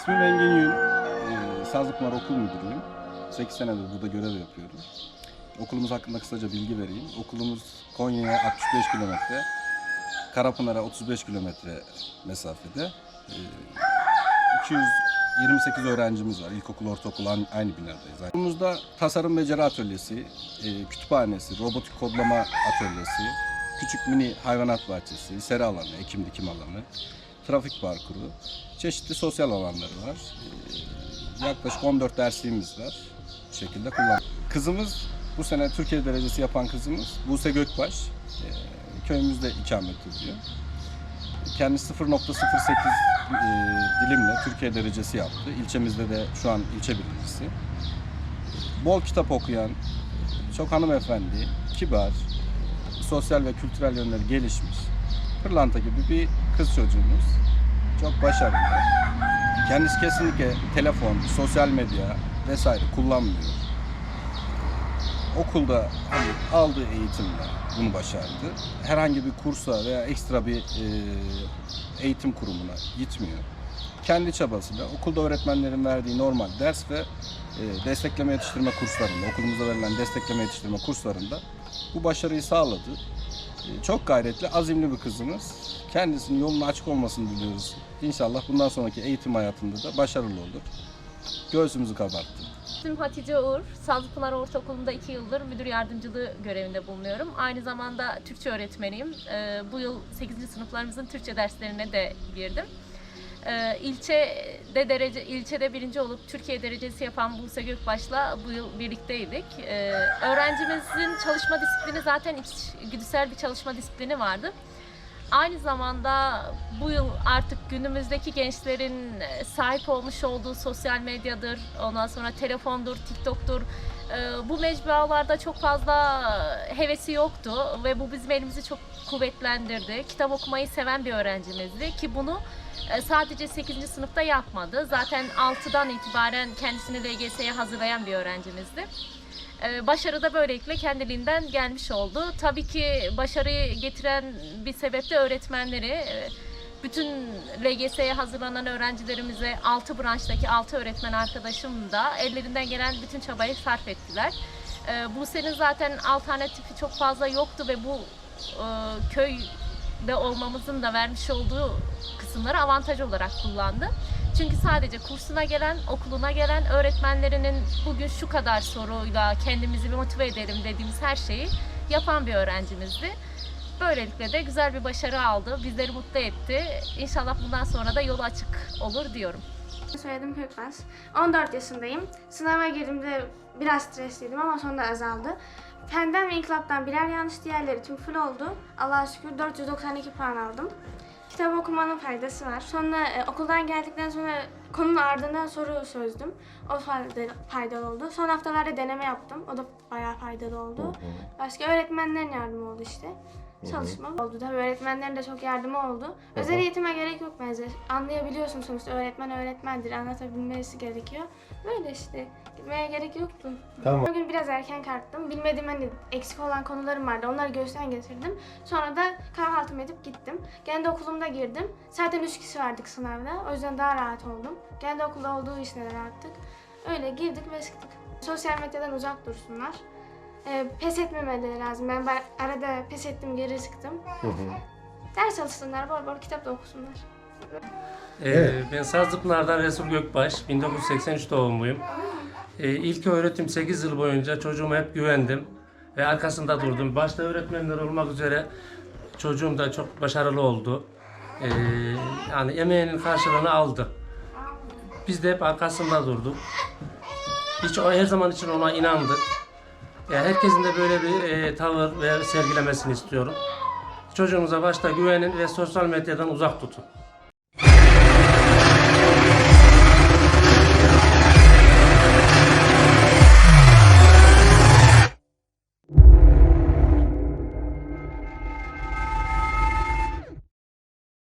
İsmim Engin Yün. Ee, Sazlıpınar Okul Müdürüyüm. 8 senedir burada görev yapıyorum. Okulumuz hakkında kısaca bilgi vereyim. Okulumuz Konya'ya 65 kilometre, Karapınar'a 35 kilometre mesafede. Ee, 228 öğrencimiz var. İlkokul, ortaokul aynı binadayız. Okulumuzda tasarım beceri atölyesi, e, kütüphanesi, robotik kodlama atölyesi, küçük mini hayvanat bahçesi, sera alanı, ekim dikim alanı, trafik parkuru, çeşitli sosyal alanları var. Ee, yaklaşık 14 dersliğimiz var. Bu şekilde kullan. Kızımız bu sene Türkiye derecesi yapan kızımız Buse Gökbaş. Ee, köyümüzde ikamet ediyor. Kendisi 0.08 e, dilimle Türkiye derecesi yaptı. İlçemizde de şu an ilçe birincisi. Bol kitap okuyan, çok hanımefendi, kibar, sosyal ve kültürel yönleri gelişmiş, pırlanta gibi bir kız çocuğumuz. Çok başarılı. Kendisi kesinlikle telefon, sosyal medya vesaire kullanmıyor. Okulda hani aldığı eğitimle bunu başardı. Herhangi bir kursa veya ekstra bir e, eğitim kurumuna gitmiyor. Kendi çabasıyla okulda öğretmenlerin verdiği normal ders ve destekleme yetiştirme kurslarında, okulumuzda verilen destekleme yetiştirme kurslarında bu başarıyı sağladı. E, Çok gayretli, azimli bir kızımız. Kendisinin yolunun açık olmasını diliyoruz. İnşallah bundan sonraki eğitim hayatında da başarılı olur. Göğsümüzü kabarttı. İsmim Hatice Uğur. Sazlıpınar Ortaokulu'nda 2 yıldır müdür yardımcılığı görevinde bulunuyorum. Aynı zamanda Türkçe öğretmeniyim. Ee, bu yıl 8. sınıflarımızın Türkçe derslerine de girdim. Ee, ilçede derece ilçede birinci olup Türkiye derecesi yapan Buse Gökbaş'la bu yıl birlikteydik. Ee, öğrencimizin çalışma disiplini zaten içgüdüsel bir çalışma disiplini vardı. Aynı zamanda bu yıl artık günümüzdeki gençlerin e, sahip olmuş olduğu sosyal medyadır, ondan sonra telefondur, TikTok'tur. e, Bu mecralarda çok fazla hevesi yoktu ve bu bizim elimizi çok kuvvetlendirdi. Kitap okumayı seven bir öğrencimizdi ki bunu e, sadece 8. sınıfta yapmadı. Zaten 6'dan itibaren kendisini LGS'ye hazırlayan bir öğrencimizdi. Ee, Başarı da böylelikle kendiliğinden gelmiş oldu. Tabii ki başarıyı getiren bir sebep de öğretmenleri. Ee, Bütün LGS'ye hazırlanan öğrencilerimize 6 branştaki 6 öğretmen arkadaşım da ellerinden gelen bütün çabayı sarf ettiler. Ee, Buse'nin zaten alternatifi çok fazla yoktu ve bu e, köyde olmamızın da vermiş olduğu kısımları avantaj olarak kullandı. Çünkü sadece kursuna gelen, okuluna gelen öğretmenlerinin bugün şu kadar soruyla kendimizi bir motive edelim dediğimiz her şeyi yapan bir öğrencimizdi. Böylelikle de güzel bir başarı aldı. Bizleri mutlu etti. İnşallah bundan sonra da yolu açık olur diyorum. Soyadım Kökmez. 14 yaşındayım. Sınava girdiğimde biraz stresliydim ama sonra azaldı. Fenden ve inkılaptan birer yanlış, diğerleri tüm full oldu. Allah'a şükür 492 puan aldım. Kitap okumanın faydası var. Sonra e, okuldan geldikten sonra konunun ardından soru çözdüm. O faydalı, faydalı oldu. Son haftalarda deneme yaptım. O da bayağı faydalı oldu. Başka öğretmenlerin yardımı oldu işte. Çalışma oldu. Tabii öğretmenlerin de çok yardımı oldu. Özel eğitime gerek yok bence. Anlayabiliyorsun sonuçta öğretmen öğretmendir. Anlatabilmesi gerekiyor. Böyle işte. Gitmeye gerek yoktu. Tamam. Bugün biraz erken kalktım. Bilmediğim hani eksik olan konularım vardı. Onları göğüsten getirdim. Sonra da kahvaltımı edip gittim. Kendi okulumda girdim. Zaten üç kişi vardık sınavda. O yüzden daha rahat oldum. Kendi okulda olduğu için de rahattık. Öyle girdik ve çıktık. Sosyal medyadan uzak dursunlar. Ee, pes etmemeleri lazım. Ben ba- arada pes ettim, geri çıktım. Ders çalışsınlar, bol bol kitap da okusunlar. Ee, Evet. Ben Sazlıpınar'dan Resul Gökbaş, 1983 doğumluyum. Ee, ilk öğretim 8 yıl boyunca çocuğuma hep güvendim ve arkasında durdum. Başta öğretmenler olmak üzere çocuğum da çok başarılı oldu. Ee, yani emeğinin karşılığını aldı. Biz de hep arkasında durduk. Hiç o her zaman için ona inandık. Yani herkesin de böyle bir e, tavır ve sergilemesini istiyorum. Çocuğunuza başta güvenin ve sosyal medyadan uzak tutun.